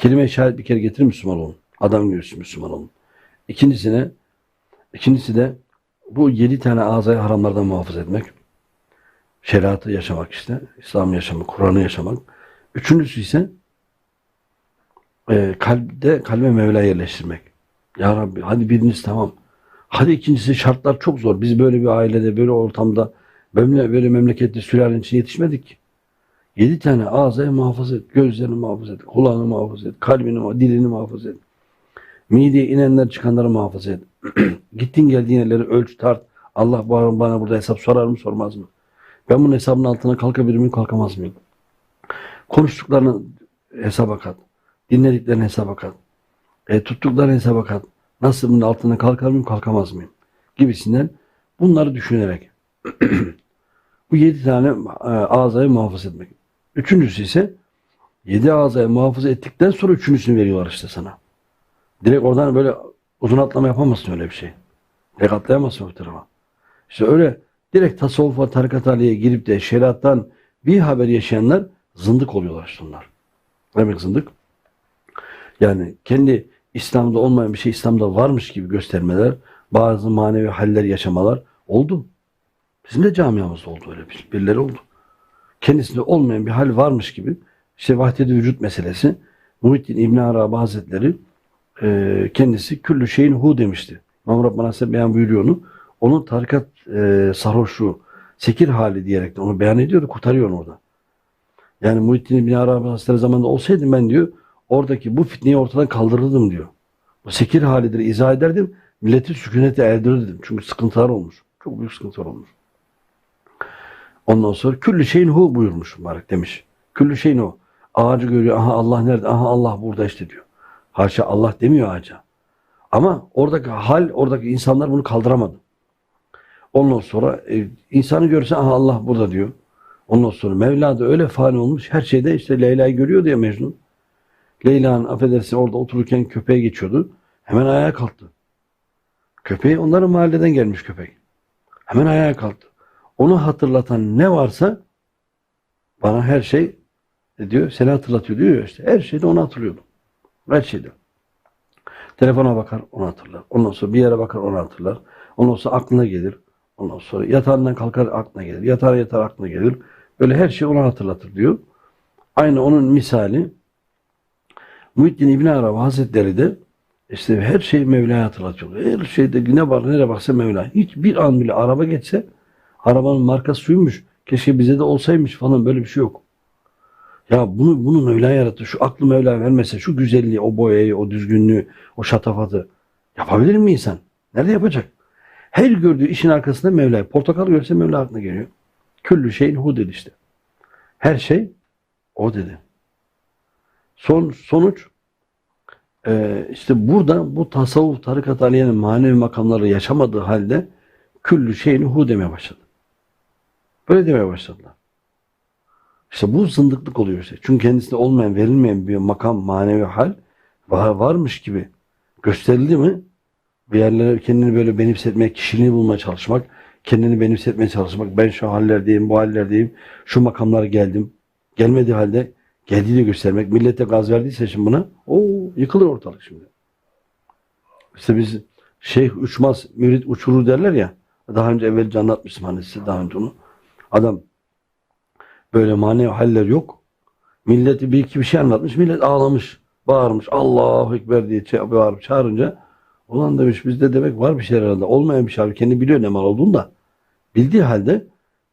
Kelime-i şehadet bir kere getir Müslüman olun. Adam gibi Müslüman olun. İkincisine, ikincisi de bu yedi tane azayı haramlardan muhafaza etmek. Şeriatı yaşamak işte. İslam yaşamak, Kur'an'ı yaşamak. Üçüncüsü ise e, kalpte kalbe Mevla yerleştirmek. Ya Rabbi hadi birincisi tamam. Hadi ikincisi şartlar çok zor. Biz böyle bir ailede, böyle ortamda, böyle, böyle memlekette sülalenin için yetişmedik ki. Yedi tane ağzayı muhafaza et. Gözlerini muhafaza et. Kulağını muhafaza et. Kalbini, dilini muhafaza et. Mideye inenler çıkanları muhafaza et. Gittin geldiğin yerleri ölç tart. Allah bana, burada hesap sorar mı sormaz mı? Ben bunun hesabının altına kalkabilir miyim kalkamaz mıyım? Konuştuklarını hesaba kat. Dinlediklerini hesaba kat. E, tuttuklarını hesaba kat. Nasıl bunun altına kalkar mıyım kalkamaz mıyım? Gibisinden bunları düşünerek bu yedi tane e, ağzayı muhafaza etmek. Üçüncüsü ise yedi ağzayı muhafaza ettikten sonra üçüncüsünü veriyorlar işte sana. Direkt oradan böyle uzun atlama yapamazsın öyle bir şey. Direkt atlayamazsın o tarafa. İşte öyle direkt tasavvuf ve tarikat haliye girip de şeriattan bir haber yaşayanlar zındık oluyorlar işte onlar. Demek zındık? Yani kendi İslam'da olmayan bir şey İslam'da varmış gibi göstermeler, bazı manevi haller yaşamalar oldu. Bizim de camiamızda oldu öyle bir, birileri oldu. Kendisinde olmayan bir hal varmış gibi işte vahdet vücut meselesi Muhittin İbn Arabi Hazretleri e, kendisi küllü şeyin hu demişti. İmam Hazretleri beyan buyuruyor onu. Onun tarikat e, sarhoşluğu, sekir hali diyerek de onu beyan ediyordu, kurtarıyor onu orada. Yani Muhittin İbn Arabi Hazretleri zamanında olsaydım ben diyor, oradaki bu fitneyi ortadan kaldırırdım diyor. Bu sekir halidir izah ederdim, milleti sükunete erdirirdim. Çünkü sıkıntılar olmuş. Çok büyük sıkıntılar olmuş. Ondan sonra küllü şeyin hu buyurmuş mübarek demiş. Küllü şeyin hu. Ağacı görüyor. Aha Allah nerede? Aha Allah burada işte diyor. Haşa Allah demiyor ağaca. Ama oradaki hal, oradaki insanlar bunu kaldıramadı. Ondan sonra e, insanı görse aha Allah burada diyor. Ondan sonra Mevla da öyle fani olmuş. Her şeyde işte Leyla'yı görüyordu ya Mecnun. Leyla'nın affedersin orada otururken köpeğe geçiyordu. Hemen ayağa kalktı. Köpeği onların mahalleden gelmiş köpek. Hemen ayağa kalktı. Onu hatırlatan ne varsa bana her şey e, diyor seni hatırlatıyor diyor ya işte. Her şeyde onu hatırlıyordu. Her şeyde. Telefona bakar onu hatırlar. Ondan sonra bir yere bakar onu hatırlar. Ondan sonra aklına gelir. Ondan sonra yatağından kalkar aklına gelir. Yatar yatar aklına gelir. Böyle her şeyi ona hatırlatır diyor. Aynı onun misali Muhittin İbn Arabi Hazretleri de işte her şeyi Mevla'ya hatırlatıyor. Her şeyde ne var nereye baksa Mevla. Hiçbir an bile araba geçse arabanın markası şuymuş. Keşke bize de olsaymış falan böyle bir şey yok. Ya bunu bunu Mevla yarattı. Şu aklı Mevla vermese şu güzelliği, o boyayı, o düzgünlüğü, o şatafatı yapabilir mi insan? Nerede yapacak? Her gördüğü işin arkasında Mevla. Portakal görse Mevla aklına geliyor. Küllü şeyin hu dedi işte. Her şey o dedi. Son sonuç e, işte burada bu tasavvuf tarikat aliyenin manevi makamları yaşamadığı halde küllü şeyin hu demeye başladı. Böyle demeye başladılar. İşte bu zındıklık oluyor işte. Çünkü kendisinde olmayan, verilmeyen bir makam, manevi hal var, varmış gibi gösterildi mi bir yerlere kendini böyle benimsetmek, kişiliğini bulmaya çalışmak, kendini benimsetmeye çalışmak. Ben şu hallerdeyim, bu hallerdeyim, şu makamlara geldim. Gelmediği halde geldiğini göstermek. Millete gaz verdiyse şimdi buna, o yıkılır ortalık şimdi. İşte biz şeyh uçmaz, mürit uçurur derler ya. Daha önce evvelce anlatmıştım hani size daha önce onu. Adam böyle manevi haller yok. Milleti bir iki bir şey anlatmış. Millet ağlamış, bağırmış. Allahu Ekber diye bağırıp çağırınca ulan demiş bizde demek var bir şey herhalde. Olmayan bir şey. abi. Kendi biliyor ne mal olduğunu da. Bildiği halde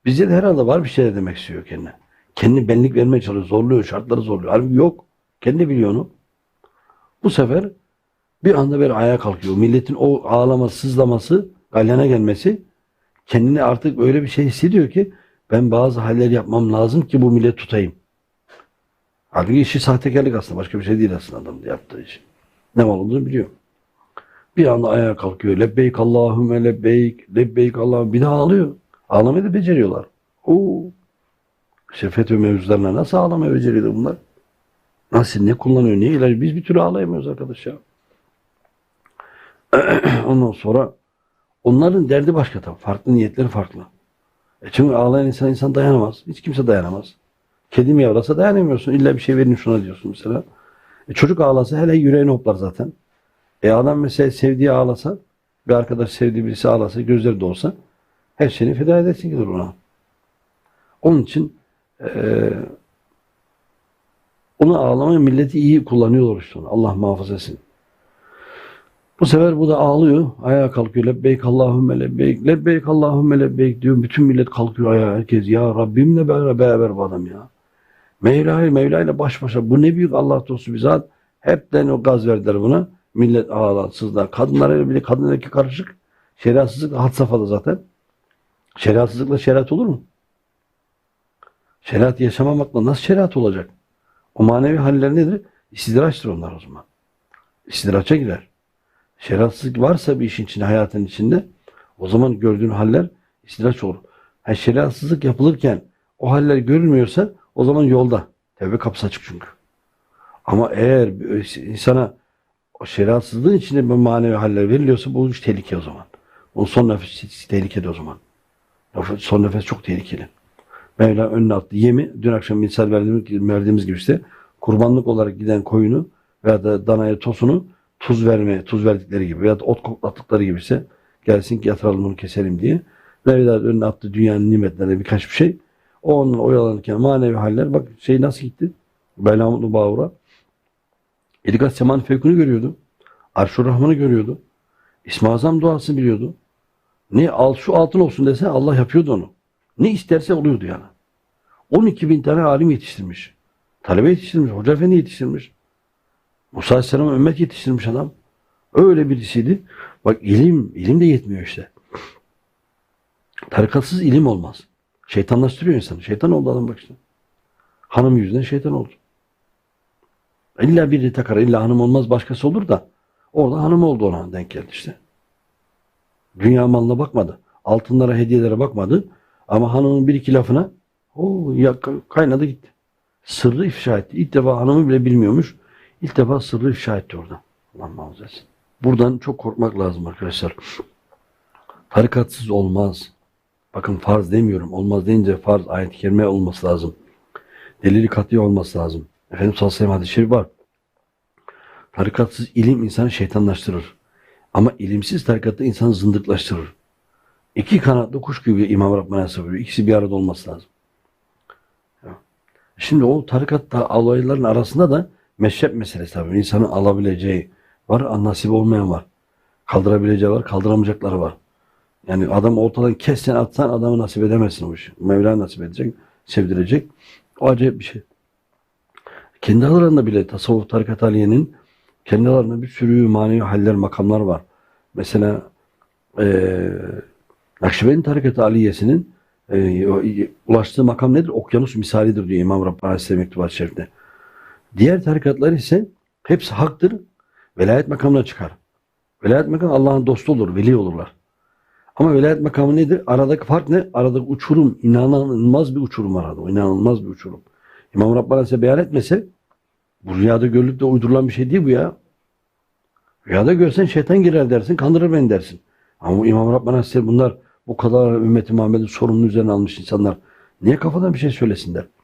bizde de herhalde var bir şeyler demek istiyor kendine. Kendi benlik vermeye çalışıyor. Zorluyor. Şartları zorluyor. Halbuki yok. Kendi biliyor onu. Bu sefer bir anda böyle ayağa kalkıyor. Milletin o ağlaması, sızlaması, galyana gelmesi kendini artık öyle bir şey hissediyor ki ben bazı haller yapmam lazım ki bu millet tutayım. Halbuki işi sahtekarlık aslında. Başka bir şey değil aslında adamın yaptığı iş. Ne mal olduğunu biliyor. Bir anda ayağa kalkıyor. Lebbeyk Allahümme lebbeyk. Lebbeyk Allahümme. Bir de ağlıyor. Ağlamayı da beceriyorlar. Oo. İşte FETÖ mevzularına nasıl ağlamayı beceriyorlar bunlar? Nasıl ne kullanıyor? Ne ilaç? Biz bir türlü ağlayamıyoruz arkadaş ya. Ondan sonra onların derdi başka tabii. Farklı niyetleri farklı. E çünkü ağlayan insan insan dayanamaz. Hiç kimse dayanamaz. Kedi mi yavrasa dayanamıyorsun. İlla bir şey verin şuna diyorsun mesela. E, çocuk ağlasa hele yüreğini hoplar zaten. E adam mesela sevdiği ağlasa, bir arkadaş sevdiği birisi ağlasa, gözleri dolsa her şeyini feda edersin ki ona. Onun için eee onu ağlamaya milleti iyi kullanıyorlar işte onu. Allah muhafaza etsin. Bu sefer bu da ağlıyor. Ayağa kalkıyor. Lebbeyk Allahümme lebbeyk. Lebbeyk Allahümme lebbeyk diyor. Bütün millet kalkıyor ayağa. Herkes ya Rabbimle beraber, bu adam ya. Mevla, Mevla ile baş başa. Bu ne büyük Allah dostu bir zat. Hepten o gaz verdiler buna. Millet ağlar, sızlar. Kadınlara bile kadın erkek karışık. Şeriatsızlık had safhada zaten. Şeriatsızlıkla şeriat olur mu? Şeriat yaşamamakla nasıl şeriat olacak? O manevi haller nedir? İstidraçtır onlar o zaman. İstidraça girer. Şeriatsızlık varsa bir işin içinde, hayatın içinde o zaman gördüğün haller istidraç olur. Ha, şeriatsızlık yapılırken o haller görülmüyorsa o zaman yolda. Tevbe kapısı açık çünkü. Ama eğer bir insana o şeriatsızlığın içinde bir manevi haller veriliyorsa bu iş tehlike o zaman. O son nefes tehlikeli o zaman. Son nefes çok tehlikeli. Mevla önüne attı. Yemi dün akşam misal verdiğimiz, verdiğimiz gibi işte kurbanlık olarak giden koyunu veya da danaya tosunu tuz verme, tuz verdikleri gibi veya ot koklattıkları gibi ise gelsin ki yatıralım bunu keselim diye. Mevla önüne attı dünyanın nimetlerine birkaç bir şey. O onunla oyalanırken manevi haller bak şey nasıl gitti? Belamutlu Bağur'a. İlikat Seman Fevkunu görüyordu. Arşur Rahman'ı görüyordu. İsmi Azam duasını biliyordu. Ne al şu altın olsun dese Allah yapıyordu onu. Ne isterse oluyordu yani. 12 bin tane alim yetiştirmiş. Talebe yetiştirmiş. Hoca efendi yetiştirmiş. Musa Aleyhisselam'a ümmet yetiştirmiş adam. Öyle birisiydi. Bak ilim, ilim de yetmiyor işte. Tarikatsız ilim olmaz. Şeytanlaştırıyor insanı. Şeytan oldu adam bak işte. Hanım yüzünden şeytan oldu. İlla biri takar, illa hanım olmaz başkası olur da orada hanım oldu ona denk geldi işte. Dünya malına bakmadı. Altınlara, hediyelere bakmadı. Ama hanımın bir iki lafına o kaynadı gitti. Sırrı ifşa etti. İlk defa hanımı bile bilmiyormuş. İlk defa sırrı ifşa etti orada. Allah muhafaza etsin. Buradan çok korkmak lazım arkadaşlar. Tarikatsız olmaz. Bakın farz demiyorum. Olmaz deyince farz ayet-i kerime olması lazım. Delili kat'i olması lazım. Efendimiz sallallahu aleyhi ve şerif var. Tarikatsız ilim insanı şeytanlaştırır. Ama ilimsiz tarikatta insanı zındıklaştırır. İki kanatlı kuş gibi İmam Rabbani söylüyor. İkisi bir arada olması lazım. Şimdi o tarikatta alayların arasında da meşrep meselesi tabii. İnsanın alabileceği var, nasip olmayan var. Kaldırabileceği var, kaldıramayacakları var. Yani adam ortadan kessen atsan adamı nasip edemezsin o işi. Mevla nasip edecek, sevdirecek. O acayip bir şey. Kendi aralarında bile tasavvuf tarikat aliyenin kendi aralarında bir sürü manevi haller, makamlar var. Mesela eee Nakşibendi Tarikat Aliyesi'nin e, ulaştığı makam nedir? Okyanus misalidir diyor İmam Rabbani Aleyhisselam Mektubat-ı Şerif'te. Diğer tarikatlar ise hepsi haktır. Velayet makamına çıkar. Velayet makamı Allah'ın dostu olur, veli olurlar. Ama velayet makamı nedir? Aradaki fark ne? Aradaki uçurum, inanılmaz bir uçurum arada. İnanılmaz bir uçurum. İmam Rabbani Aleyhisselam beyan etmese bu rüyada görülüp de uydurulan bir şey değil bu ya. Rüyada görsen şeytan girer dersin, kandırır beni dersin. Ama bu İmam Rabbani Aleyhisselam bunlar bu kadar ümmeti Muhammed'in sorumluluğu üzerine almış insanlar. Niye kafadan bir şey söylesinler?